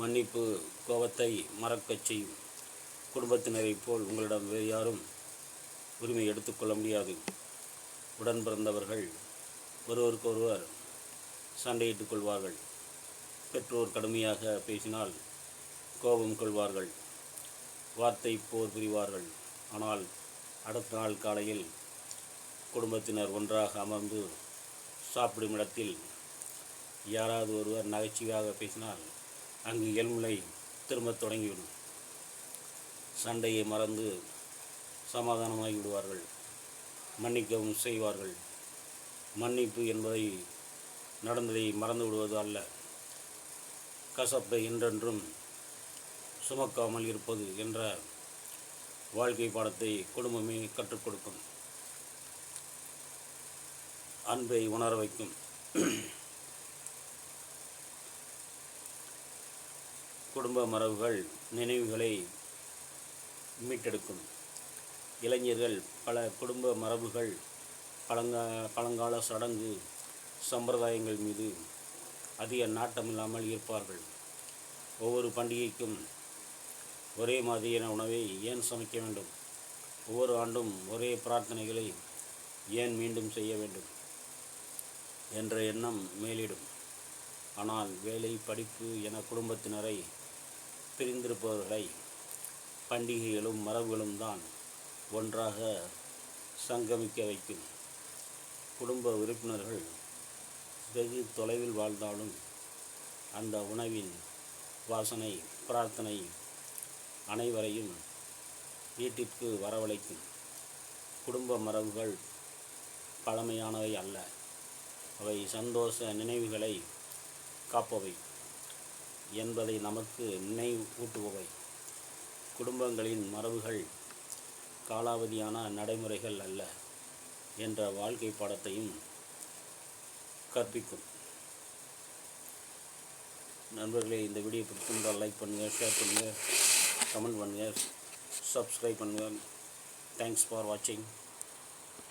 மன்னிப்பு கோபத்தை மறக்கச் செய்யும். குடும்பத்தினரைப் போல் உங்களிடம் வேறு யாரும் உரிமை எடுத்துக்கொள்ள முடியாது. உடன் பிறந்தவர்கள் ஒருவருக்கொருவர் சண்டையிட்டுக் கொள்வார்கள். பெற்றோர் கடுமையாக பேசினால் கோபம் கொள்வார்கள். வார்த்தை போர் புரிவார்கள். ஆனால் அடுத்த நாள் காலையில் குடும்பத்தினர் ஒன்றாக அமர்ந்து சாப்பிடும் இடத்தில் யாராவது ஒருவர் நகைச்சுவையாக பேசினால் அங்கு எல்முலை திரும்பத் தொடங்கிவிடும். சண்டையை மறந்து சமாதானமாகி விடுவார்கள். மன்னிக்கவும் செய்வார்கள். மன்னிப்பு என்பதை நடந்ததை மறந்து விடுவது அல்ல. கசப்பை என்றென்றும் சுமக்காமல் இருப்பது என்ற வாழ்க்கை பாடத்தை குடும்பமே கற்றுக் கொடுக்கும். அன்பை உணர வைக்கும். குடும்ப மரபுகள் நினைவுகளை மீட்டெடுக்கும். இளைஞர்கள் பல குடும்ப மரபுகள் பழங்கா பழங்கால சடங்கு சம்பிரதாயங்கள் மீது அதிக நாட்டமில்லாமல் இருப்பார்கள். ஒவ்வொரு பண்டிகைக்கும் ஒரே மாதிரியான உணவை ஏன் சமைக்க வேண்டும்? ஒவ்வொரு ஆண்டும் ஒரே பிரார்த்தனைகளை ஏன் மீண்டும் செய்ய வேண்டும்? என்ற எண்ணம் மேலிடும். ஆனால் வேலை படிப்பு என குடும்பத்தினரை பிரிந்திருப்பவர்களை பண்டிகைகளும் மரபுகளும் தான் ஒன்றாக சங்கமிக்க வைக்கும். குடும்ப உறுப்பினர்கள் வெகு தொலைவில் வாழ்ந்தாலும் அந்த உணவின் வாசனை பிரார்த்தனை அனைவரையும் வீட்டிற்கு வரவழைக்கும். குடும்ப மரபுகள் பழமையானவை அல்ல. அவை சந்தோஷ நினைவுகளை காப்பவை என்பதை நமக்கு நினைவூட்டுபவை. குடும்பங்களின் மரபுகள் காலாவதியான நடைமுறைகள் அல்ல என்ற வாழ்க்கை பாடத்தையும் கற்பிக்கும். நண்பர்களே இந்த வீடியோ பிடிச்சிருந்தால் லைக் பண்ணுங்கள் ஷேர் பண்ணுங்கள் கமெண்ட் பண்ணுங்கள் சப்ஸ்கிரைப் பண்ணுங்கள் தேங்க்ஸ் ஃபார் வாட்சிங்